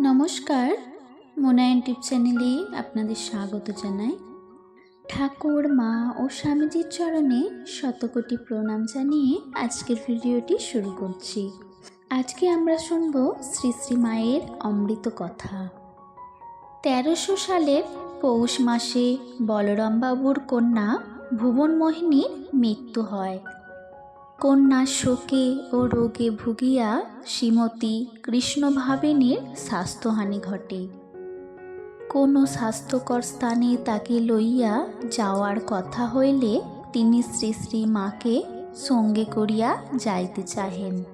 নমস্কার। মোনায়ন টিপ চ্যানেলে আপনাদের স্বাগত জানাই। ঠাকুর, মা ও স্বামীজির চরণে শতকোটি প্রণাম জানিয়ে আজকের ভিডিওটি শুরু করছি। আজকে আমরা শুনব শ্রী শ্রী মায়ের অমৃত কথা। তেরোশো সালের পৌষ মাসে বলরামবাবুর কন্যা ভুবনমোহিনীর মৃত্যু হয়। কন্যা শোকে ও রোগে ভুগিয়া শ্রীমতী কৃষ্ণভাবিনীর স্বাস্থ্যহানি ঘটে। কোনো স্বাস্থ্যকর স্থানে তাকে লইয়া যাওয়ার কথা হইলে তিনি শ্রী শ্রী মাকে সঙ্গে করিয়া যাইতে চাহেন।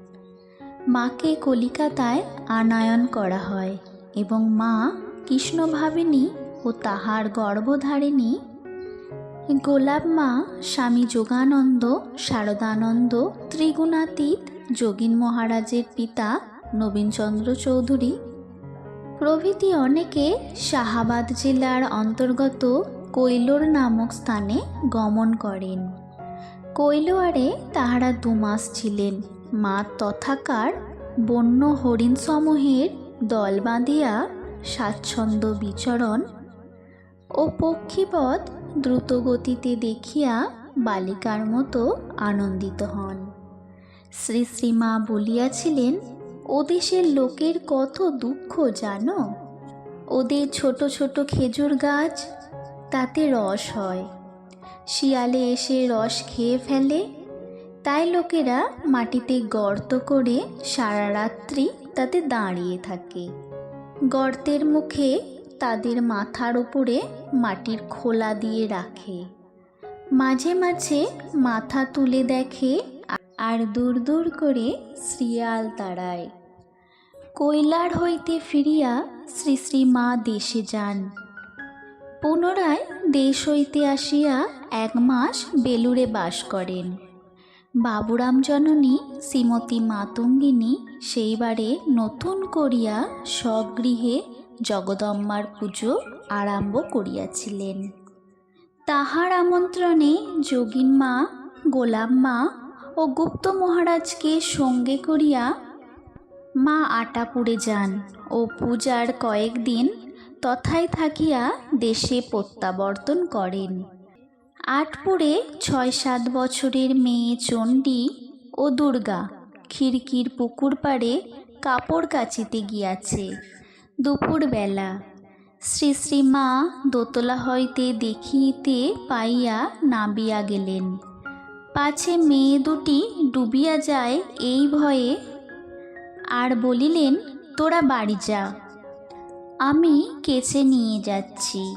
মাকে কলিকাতায় আনায়ন করা হয় এবং মা কৃষ্ণভাবিনী ও তাহার গর্ভধারিণী গোলাপ মা স্বামী যোগানন্দ, শারদানন্দ, ত্রিগুণাতীত, যোগীন মহারাজের পিতা, নবীনচন্দ্র চৌধুরী। প্রভৃতি অনেকে শাহাবাদ জেলার অন্তর্গত কৈলোর নামক স্থানে গমন করেন। কৈলোয়ারে তাহারা দুমাস ছিলেন। মা তথাকার বন্য হরিণসমূহের দল বাঁধিয়া স্বাচ্ছন্দ্য বিচরণ ও পক্ষীপথ দ্রুতগতিতে দেখিয়া বালিকার মতো আনন্দিত হন। শ্রী শ্রীমা বলিয়াছিলেন ও দেশের লোকের কত দুঃখ জানো? ওদের ছোট ছোট খেজুর গাছ, তাতে রস হয়। শিয়ালে এসে রস খেয়ে ফেলে, তাই লোকেরা মাটিতে গর্ত করে সারা রাত্রি তাতে দাঁড়িয়ে থাকে। গর্তের মুখে তাদের মাথার উপরে মাটির খোলা দিয়ে রাখে। মাঝে মাঝে মাথা তুলে দেখে আর দূর দূর করে শ্রিয়াল তাড়ায়। কৈলার হইতে ফিরিয়া শ্রী শ্রী মা দেশে যান। পুনরায় দেশ হইতে আসিয়া এক মাস বেলুড়ে বাস করেন। বাবুরাম জননী শ্রীমতী মাতঙ্গিনী সেইবারে নতুন করিয়া স্বগৃহে জগদম্মার পুজো আরম্ভ করিয়াছিলেন। তাহার আমন্ত্রণে যোগিন মা, গোলাম মা ও গুপ্ত মহারাজকে সঙ্গে করিয়া মা আটাপুরে যান ও পূজার কয়েকদিন তথায় থাকিয়া দেশে প্রত্যাবর্তন করেন। আটপুরে ছয় সাত বছরের মেয়ে চণ্ডী ও দুর্গা খিড়কির পুকুর পাড়ে কাপড় কাচিতে গিয়াছে। দুপুরবেলা। শ্রী শ্রী মা দোতলা হইতে দেখিতে পাইয়া নাবিয়া গেলেন। পাছে মেয়ে দুটি ডুবিয়া যায় এই ভয়ে। আর বলিলেন, তোরা বাড়ি যা। আমি কেচে নিয়ে যাচ্ছি।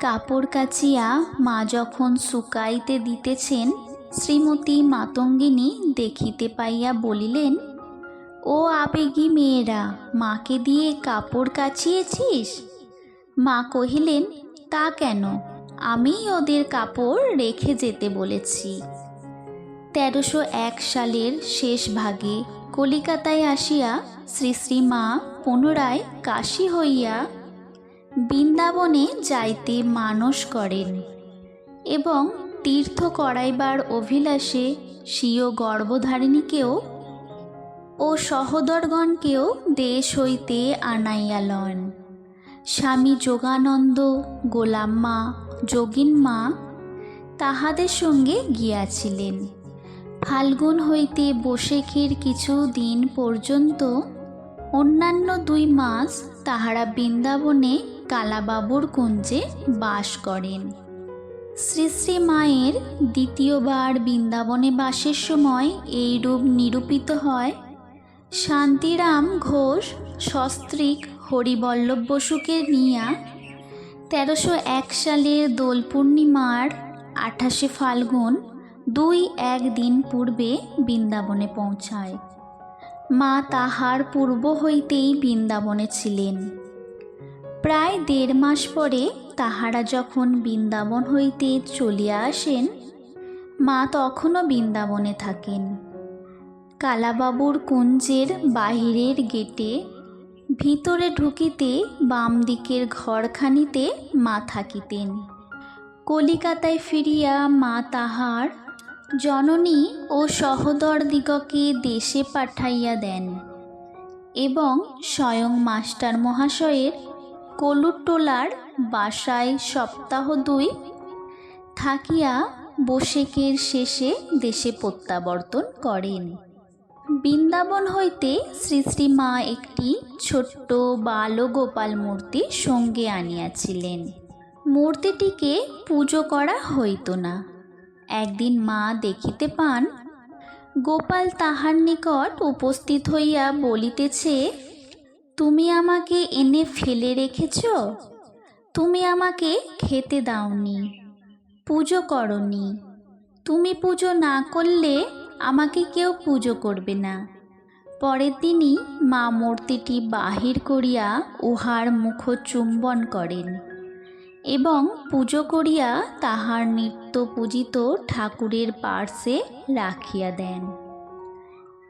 কাপড় কাচিয়া মা যখন শুকাইতে দিতেছেন, শ্রীমতী মাতঙ্গিনী দেখিতে পাইয়া বলিলেন ও আবেগী মেয়েরা, মাকে দিয়ে কাপড় কাচিয়েছিস? মা কহিলেন, তা কেন? আমি ওদের কাপড় রেখে যেতে বলেছি। তেরোশো এক সালের শেষ ভাগে কলিকাতায় আসিয়া শ্রী শ্রী মা পুনরায় কাশী হইয়া বৃন্দাবনে যাইতে মানস করেন এবং তীর্থ করাইবার অভিলাষে স্বীয় গর্ভধারিণীকেও ও সহোদরগণকেও দেশ হইতে আনাইয়া লন। স্বামী যোগানন্দ, গোলাম্মা, যোগিনমা তাহাদের সঙ্গে গিয়াছিলেন। ফাল্গুন হইতে বসেখের কিছু দিন পর্যন্ত অন্যান্য দুই মাস তাহারা বৃন্দাবনে কালাবাবুর কুঞ্জে বাস করেন। শ্রী শ্রী মায়ের দ্বিতীয়বার বৃন্দাবনে বাসের সময় এই রূপ নিরূপিত হয় শান্তিরাম ঘোষ, সস্ত্রীক হরিবল্লভ বসুকে নিয়া তেরোশো এক সালের দোল পূর্ণিমার আঠাশে ফাল্গুন দুই এক দিন পূর্বে বৃন্দাবনে পৌঁছায়। মা তাহার পূর্ব হইতেই বৃন্দাবনে ছিলেন। প্রায় দেড় মাস পরে তাহারা যখন বৃন্দাবন হইতে চলিয়া আসেন, মা তখনও বৃন্দাবনে থাকেন। কালাবাবুর কুঞ্জের বাহিরের গেটে, ভিতরে ঢুকিতে বাম দিকের ঘরখানিতে মা থাকিতেন কলিকাতায় ফিরিয়া মা তাহার জননী ও সহোদরদিগকে দেশে পাঠাইয়া দেন এবং স্বয়ং মাস্টার মহাশয়ের কলুটোলার বাসায় সপ্তাহ দুই থাকিয়া বসেকের শেষে দেশে প্রত্যাবর্তন করেন। বৃন্দাবন হইতে শ্রী শ্রী মা একটি ছোট্ট বালগোপাল মূর্তি সঙ্গে আনিয়াছিলেন। মূর্তিটিকে পুজো করা হইত না। একদিন মা দেখিতে পান, গোপাল তাহার নিকট উপস্থিত হইয়া বলিতেছে, তুমি আমাকে এনে ফেলে রেখেছ? তুমি আমাকে খেতে দাওনি, পুজো করনি। তুমি পুজো না করলে আমাকে কেউ পুজো করবে না। পরের দিনই মা মূর্তিটি বাহির করিয়া উহার মুখ চুম্বন করেন এবং পুজো করিয়া তাহার নিত্য পূজিত ঠাকুরের পার্শ্বে রাখিয়া দেন।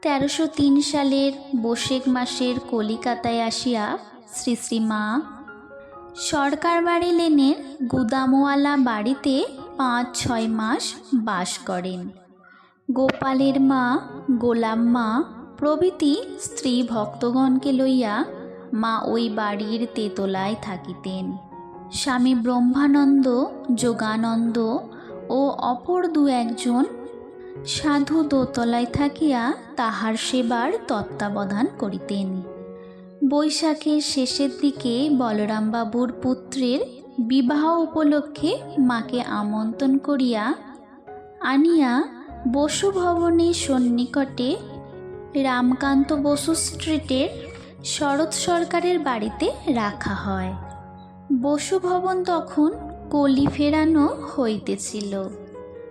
তেরোশো তিন সালের বৈশাখ মাসের কলিকাতায় আসিয়া শ্রী শ্রী মা সরকার বাড়ি লেনের গুদামওয়ালা বাড়িতে পাঁচ ছয় মাস বাস করেন। গোপালের মা, গোলাম মা, প্রভৃতি স্ত্রী ভক্তগণকে লইয়া মা ওই বাড়ির তেতলায় থাকিতেন। স্বামী ব্রহ্মানন্দ, যোগানন্দ ও অপর দু একজন সাধু দোতলায় থাকিয়া তাহার সেবার তত্ত্বাবধান করিতেন। বৈশাখের শেষের দিকে বলরামবাবুর পুত্রের বিবাহ উপলক্ষে মাকে আমন্ত্রণ করিয়া আনিয়া বসু ভবনের সন্নিকটে রামকান্ত বসু স্ট্রিটের শরৎ সরকারের বাড়িতে রাখা হয়। বসু ভবন তখন কলি ফেরানো হইতেছিল।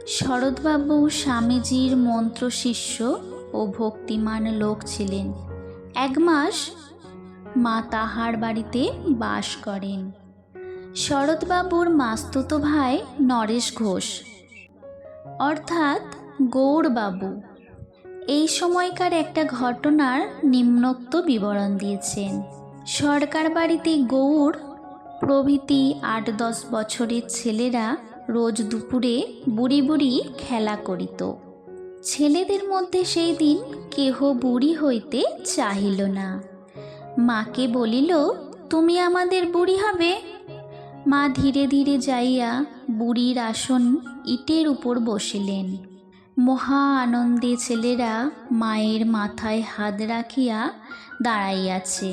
শরৎবাবু স্বামীজির মন্ত্র শিষ্য ও ভক্তিমান লোক ছিলেন। এক মাস মা তাহার বাড়িতে বাস করেন। শরৎবাবুর মাস্তুতো ভাই নরেশ ঘোষ। অর্থাৎ গৌড়বাবু, এই সময়কার একটা ঘটনার নিম্নোক্ত বিবরণ দিয়েছেন। সরকার বাড়িতে গৌড়, প্রভৃতি আট দশ বছরের ছেলেরা রোজ দুপুরে বুড়ি বুড়ি খেলা করিত। ছেলেদের মধ্যে সেই দিন কেহ বুড়ি হইতে চাহিল না। মাকে বলিল, তুমি আমাদের বুড়ি হবে? মা ধীরে ধীরে যাইয়া বুড়ির আসন ইটের উপর বসিলেন। মহা আনন্দে ছেলেরা মায়ের মাথায় হাত রাখিয়া দাঁড়াইয়াছে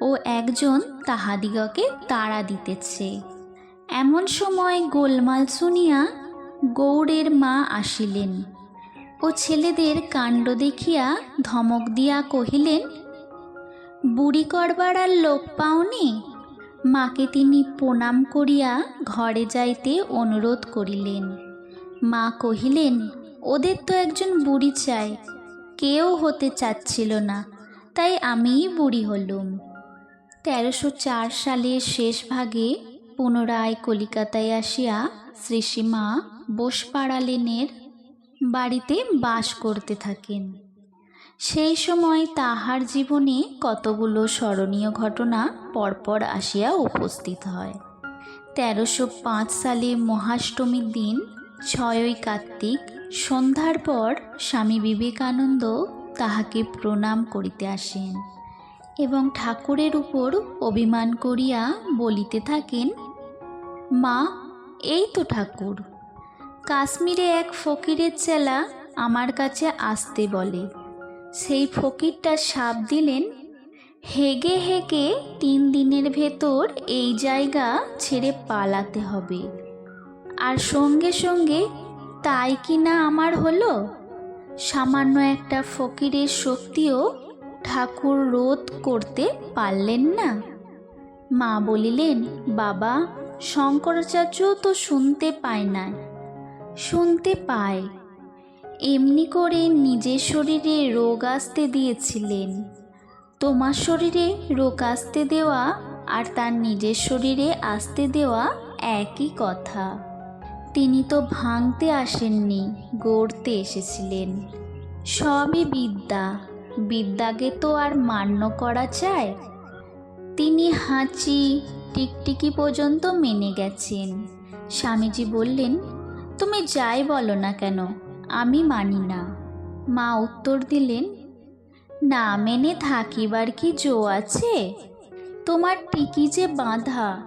ও একজন তাহাদিগকে তাড়া দিতেছে। এমন সময় গোলমাল শুনিয়া গৌড়ের মা আসিলেন ও ছেলেদের কাণ্ড দেখিয়া ধমক দিয়া কহিলেন, বুড়ি করবার আর লোক পাওনি? মাকে তিনি প্রণাম করিয়া ঘরে যাইতে অনুরোধ করিলেন। মা কহিলেন ওদের তো একজন বুড়ি চাই। কেউ হতে চাচ্ছিল না, তাই আমিই বুড়ি হলুম। তেরোশো চার সালের শেষ ভাগে পুনরায় কলিকাতায় আসিয়া শ্রীসীমা বোসপাড়া লেনের বাড়িতে বাস করতে থাকেন। সেই সময় তাহার জীবনে কতগুলো স্মরণীয় ঘটনা পরপর আসিয়া উপস্থিত হয়। তেরোশো পাঁচ সালে মহাষ্টমীর দিন ছয়ই কার্তিক সন্ধ্যার পর স্বামী বিবেকানন্দ তাহাকে প্রণাম করিতে আসেন এবং ঠাকুরের উপর অভিমান করিয়া বলিতে থাকেন, মা, এই তো ঠাকুর। কাশ্মীরে এক ফকিরের চেলা আমার কাছে আসতে বলে। সেই ফকিরটা সাপ দিলেন, হেগে হেগে তিন দিনের ভেতর এই জায়গা ছেড়ে পালাতে হবে। আর সঙ্গে সঙ্গে তাই কি না আমার হলো? সামান্য একটা ফকিরের শক্তিও ঠাকুর রোধ করতে পারলেন না। মা বলিলেন, বাবা, শঙ্করাচার্য তো শুনতে পায় না শুনতে পায়। এমনি করে নিজের শরীরে রোগ আসতে দিয়েছিলেন। তোমার শরীরে রোগ আসতে দেওয়া আর তার নিজের শরীরে আসতে দেওয়া একই কথা। তিনি তো ভাঙতে আসেননি, গড়তে এসেছিলেন। সবই বিদ্যা, বিদ্যাকে তো আর মান্য করা চায় তিনি হাঁচি, টিকটিকি পর্যন্ত মেনে গেছেন। স্বামীজি বললেন, তুমি যাই বলো না কেন, আমি মানি না। মা উত্তর দিলেন, না মেনে থাকিবার কি জো আছে? তোমার টিকি যে বাঁধা।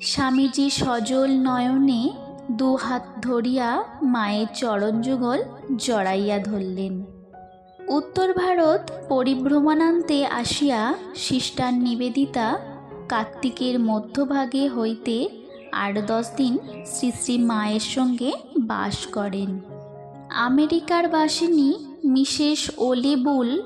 স্বামীজি সজল নয়নে দু হাত ধরিয়া মায়ের চরণ যুগল জড়াইয়া ধরলেন। উত্তর ভারত পরিভ্রমণান্তে আসিয়া সিস্টার নিবেদিতা কার্তিকের মধ্যভাগে হইতে আট দশ দিন শ্রী শ্রী মায়ের সঙ্গে বাস করেন। আমেরিকার বাসিনী মিসেস ওলিবুল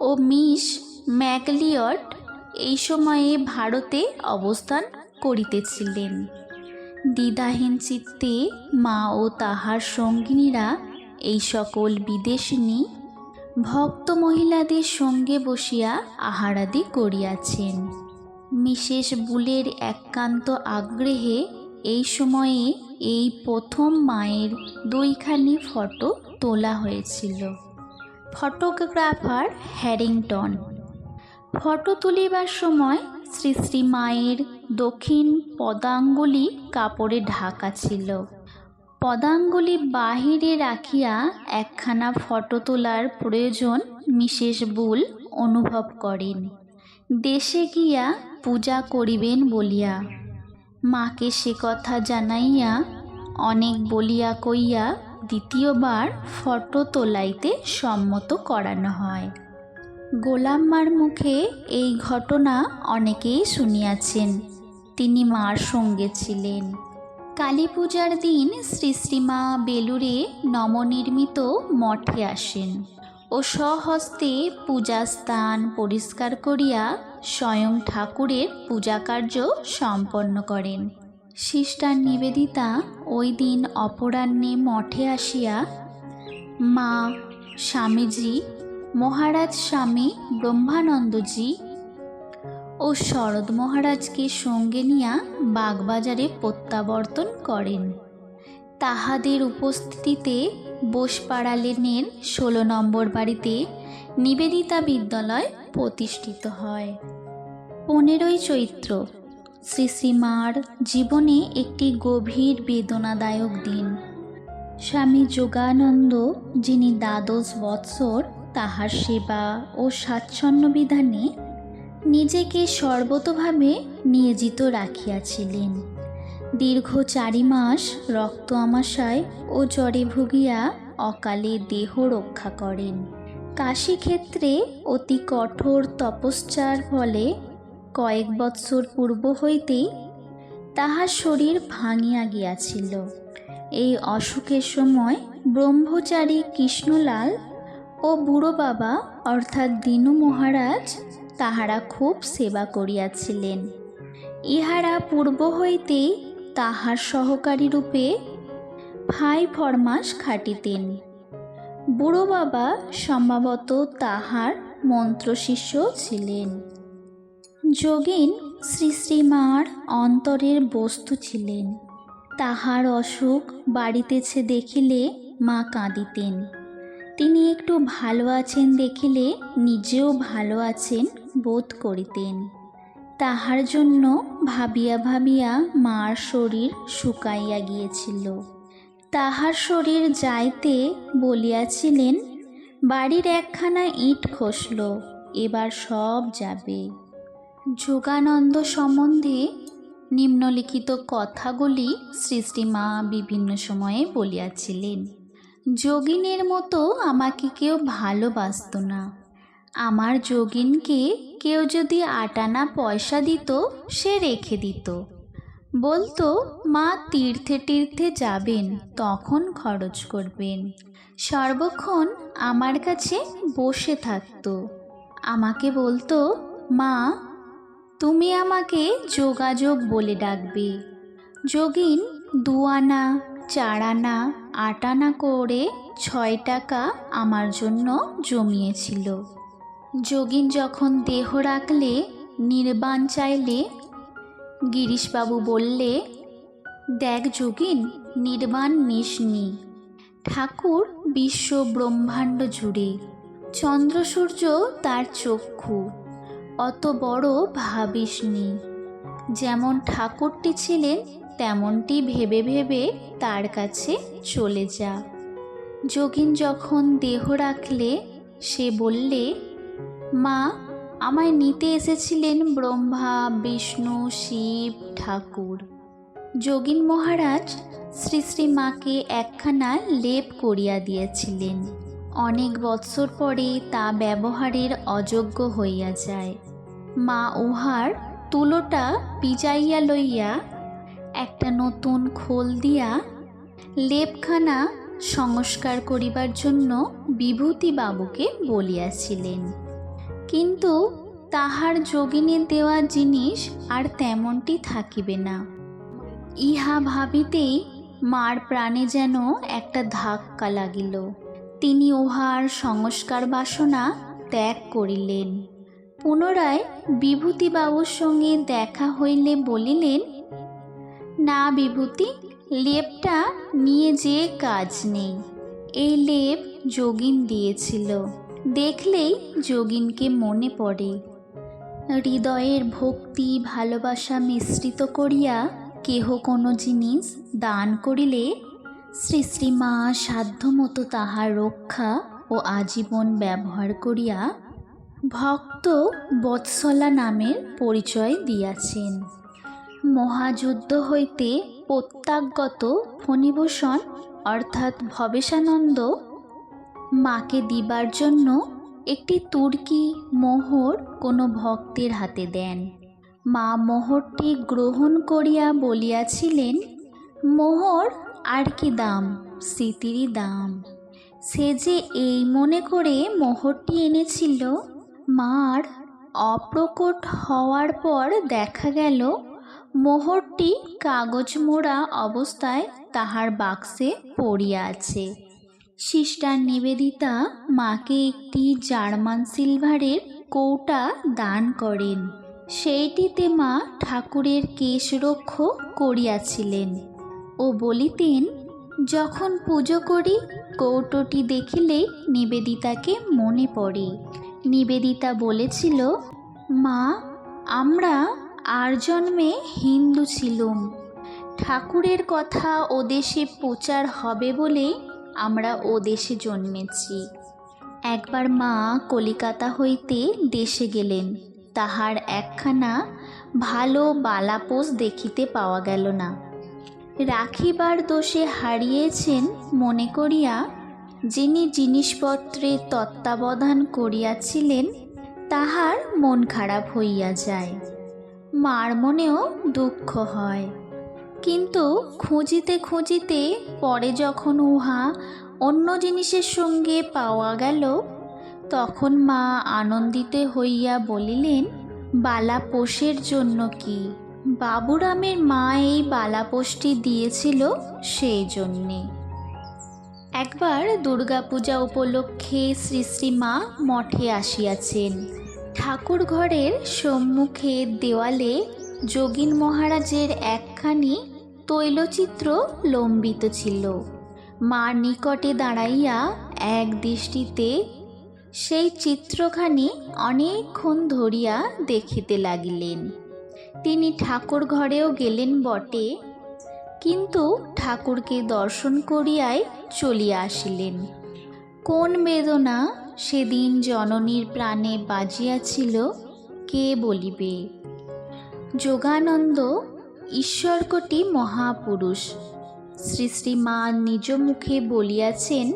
ও মিস ম্যাকলিয়ট এই সময়ে ভারতে অবস্থান করিতেছিলেন। দ্বিধাহীন চিত্তে মা ও তাহার সঙ্গিনীরা এই সকল বিদেশিনী ভক্ত মহিলাদের সঙ্গে বসিয়া আহারাদি করিয়াছেন। মিসেস বুলের একান্ত আগ্রহে এই সময়ে এই প্রথম মায়ের দুইখানি ফটো তোলা হয়েছিল। ফটোগ্রাফার হ্যারিংটন ফটো তুলিবার সময় শ্রী শ্রী মায়ের দক্ষিণ পদাঙ্গুলি কাপড়ে ঢাকা ছিল। পদাঙ্গুলি বাহিরে রাখিয়া একখানা ফটো তোলার প্রয়োজন মিসেস বুল অনুভব করেন। দেশে গিয়া পূজা করিবেন বলিয়া। মাকে সে কথা জানাইয়া অনেক বলিয়া কইয়া দ্বিতীয়বার ফটো তোলাইতে সম্মত করানো হয়। গোলাম্মার মুখে এই ঘটনা অনেকেই শুনিয়াছেন। তিনি মার সঙ্গে ছিলেন। কালী পূজার দিন শ্রী শ্রীমা বেলুরে নবনির্মিত মঠে আসেন ও স্বহস্তে পূজা স্থান পরিষ্কার করিয়া স্বয়ং ঠাকুরের পূজাকার্য সম্পন্ন করেন। সিস্টার নিবেদিতা ওই দিন অপরাহ্নে মঠে আসিয়া মা, স্বামীজি মহারাজ স্বামী ব্রহ্মানন্দজি ও শরৎ মহারাজকে সঙ্গে নিয়া বাগবাজারে প্রত্যাবর্তন করেন। তাহাদের উপস্থিতিতে বোসপাড়া লেনের ষোলো নম্বর বাড়িতে নিবেদিতা বিদ্যালয় প্রতিষ্ঠিত হয়। পনেরোই চৈত্র শ্রী শ্রীমার জীবনে একটি গভীর বেদনাদায়ক দিন। স্বামী যোগানন্দ, যিনি দ্বাদশ বৎসর তাহার সেবা ও স্বাচ্ছন্দ্য বিধানে নিজেকে সর্বতভাবে নিয়োজিত রাখিয়াছিলেন। দীর্ঘ চারি মাস রক্ত আমাশায় ও জ্বরে ভুগিয়া অকালে দেহ রক্ষা করেন। কাশীক্ষেত্রে অতি কঠোর তপস্যার ফলে কয়েক বৎসর পূর্ব হইতেই তাহার শরীর ভাঙিয়া গিয়াছিল। এই অসুখের সময় ব্রহ্মচারী কৃষ্ণলাল ও বুড়ো বাবা, অর্থাৎ দিনু মহারাজ, তাহারা খুব সেবা করিয়াছিলেন। ইহারা পূর্ব হইতেই তাহার সহকারী রূপে ভাই ফরমাস খাটিতেন। বুড়ো বাবা সম্ভবত তাহার মন্ত্রশিষ্য ছিলেন। যোগিন শ্রী শ্রীমার অন্তরের বস্তু ছিলেন। তাহার অসুখ বাড়িতেছে দেখিলে মা কাঁদিতেন। তিনি একটু ভালো আছেন দেখিলে নিজেও ভালো আছেন বোধ করিতেন। তাহার জন্য ভাবিয়া ভাবিয়া মার শরীর শুকাইয়া গিয়েছিল। তাহার শরীর যাইতে বলিয়াছিলেন, বাড়ির একখানা ইট খসল, এবার সব যাবে। যোগানন্দ সম্বন্ধে নিম্নলিখিত কথাগুলি শ্রীমা বিভিন্ন সময়ে বলিয়াছিলেন। যোগিনের মতো আমাকে কেউ ভালোবাসত না। আমার যোগিনকে কেউ যদি আটানা পয়সা দিত, সে রেখে দিত। বলতো, মা, তীর্থে তীর্থে যাবেন, তখন খরচ করবেন। সর্বক্ষণ আমার কাছে বসে থাকতো। আমাকে বলতো, মা, তুমি আমাকে যোগাযোগ বলে ডাকবে। যোগিন দু আনা চার আনা আট আনা করে ছয় টাকা আমার জন্য জমিয়েছিল। যোগিন যখন দেহ রাখলে, নির্বাণ চাইলে, গিরিশবাবু বললে, দেখ যোগিন, নির্বাণ নিসনি ঠাকুর বিশ্ব ব্রহ্মাণ্ড জুড়ে। চন্দ্র সূর্য তার চক্ষু। অত বড় ভাবিসনি। যেমন ঠাকুরটি ছিলেন তেমনটি ভেবে ভেবে তার কাছে চলে যা। যোগিন যখন দেহ রাখলে, সে বললে, মা, আমায় নিতে এসেছিলেন ব্রহ্মা, বিষ্ণু, শিব, ঠাকুর। যোগিন মহারাজ শ্রী শ্রী মাকে একখানা লেপ করিয়া দিয়েছিলেন। অনেক বৎসর পরে তা ব্যবহারের অযোগ্য হইয়া যায়। মা উহার তুলোটা পিজাইয়া লইয়া একটা নতুন খোল দিয়া লেপখানা সংস্কার করিবার জন্য বিভূতি বাবুকে বলিয়াছিলেন। কিন্তু তাহার যোগিনীর দেওয়া জিনিস আর তেমনটি থাকিবে না। ইহা ভাবিতেই মার প্রাণে যেন একটা ধাক্কা লাগিল। তিনি উহার সংস্কার বাসনা ত্যাগ করিলেন। পুনরায় বিভূতিবাবুর সঙ্গে দেখা হইলে বলিলেন না বিভূতি, লেপটা নিয়ে যে কাজ নেই। এই লেপ যোগিন দিয়েছিল। দেখলেই যোগিনকে মনে পড়ে। হৃদয়ের ভক্তি, ভালোবাসা মিশ্রিত করিয়া কেহ কোনো জিনিস দান করিলে শ্রী শ্রীমা সাধ্যমতো তাহার রক্ষা ও আজীবন ব্যবহার করিয়া ভক্ত বৎসলা নামের পরিচয় দিয়াছেন। মহাযুদ্ধ হইতে প্রত্যাগত ফণিভূষণ, অর্থাৎ ভবেশানন্দ, মাকে দিবার জন্য একটি তুর্কি মোহর কোনো ভক্তের হাতে দেন। মা মোহরটি গ্রহণ করিয়া বলিয়াছিলেন, মোহর আর কি দাম, স্মৃতিরই দাম। সে যে এই মনে করে মোহরটি এনেছিল, মার অপ্রকট হওয়ার পর দেখা গেল মোহরটি কাগজ মোড়া অবস্থায় তাহার বাক্সে পড়িয়া আছে। সিস্টার নিবেদিতা মাকে একটি জার্মান সিলভারের কৌটা দান করেন। সেইটিতে মা ঠাকুরের কেশরক্ষ করিয়াছিলেন। ও বলিতেন, যখন পুজো করি, কৌটোটি দেখিলে নিবেদিতাকে মনে পড়ে। নিবেদিতা বলেছিল, মা, আমরা আর জন্মে হিন্দু ছিলুম। ঠাকুরের কথা ও দেশে প্রচার হবে বলে আমরা ও দেশে জন্মেছি। একবার মা কলিকাতা হইতে দেশে গেলেন। তাহার একখানা ভালো বালাপোষ দেখিতে পাওয়া গেল না। রাখিবার দোষে হারিয়েছেন মনে করিয়া যিনি জিনিসপত্রে তত্ত্বাবধান করিয়াছিলেন, তাহার মন খারাপ হইয়া যায়। মার মনেও দুঃখ হয়। কিন্তু খুঁজিতে খুঁজিতে পরে যখন উহা অন্য জিনিসের সঙ্গে পাওয়া গেল, তখন মা আনন্দিত হইয়া বলিলেন বালাপোষের জন্য কি? বাবুরামের মা এই বালাপোষটি দিয়েছিল সেই জন্যে। একবার দুর্গাপূজা উপলক্ষে শ্রী শ্রী মা মঠে আসিয়াছেন। ঠাকুর ঘরের সম্মুখে দেওয়ালে যোগিন মহারাজের একখানি তৈলচিত্র লম্বিত ছিল। মার নিকটে দাঁড়াইয়া এক দৃষ্টিতে সেই চিত্রখানি অনেকক্ষণ ধরিয়া দেখিতে লাগিলেন। তিনি ঠাকুর ঘরেও গেলেন বটে, কিন্তু ঠাকুরকে দর্শন করিয়াই চলিয়া আসিলেন। কোন বেদনা সেদিন জননীর প্রাণে বাজিয়াছিল, কে বলিবে? যোগানন্দ ঈশ্বরকটি মহাপুরুষ। শ্রী শ্রী মা নিজ মুখে বলিয়াছেন,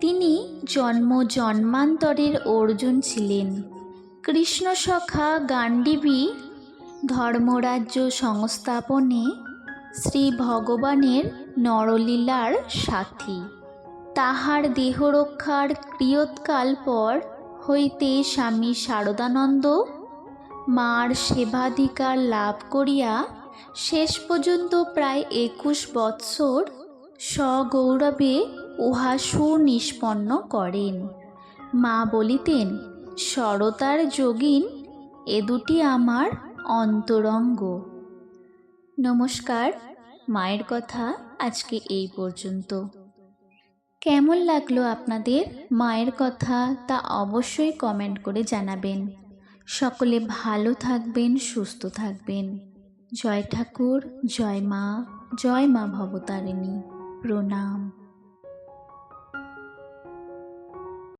তিনি জন্ম জন্মান্তরের অর্জুন ছিলেন। কৃষ্ণ সখা গান্ডীবী ধর্মরাজ্য সংস্থাপনে শ্রী ভগবানের নরলীলার সাথী। তাহার দেহরক্ষার ক্রিয়ৎকাল পর হইতে স্বামী শারদানন্দ মার সেবাধিকার লাভ করিয়া শেষ পর্যন্ত প্রায় একুশ বৎসর সগৌরবে উহা সুনিষ্পন্ন করেন। মা বলিতেন সরতার যোগিন, এ দুটি আমার অন্তরঙ্গ। নমস্কার, মায়ের কথা আজকে এই পর্যন্ত। কেমন লাগল আপনাদের? মায়ের কথা তা অবশ্যই কমেন্ট করে জানাবেন। সকলে ভালো থাকবেন, সুস্থ থাকবেন। জয় ঠাকুর, জয় মা জয় মা ভবতারিণী। প্রণাম।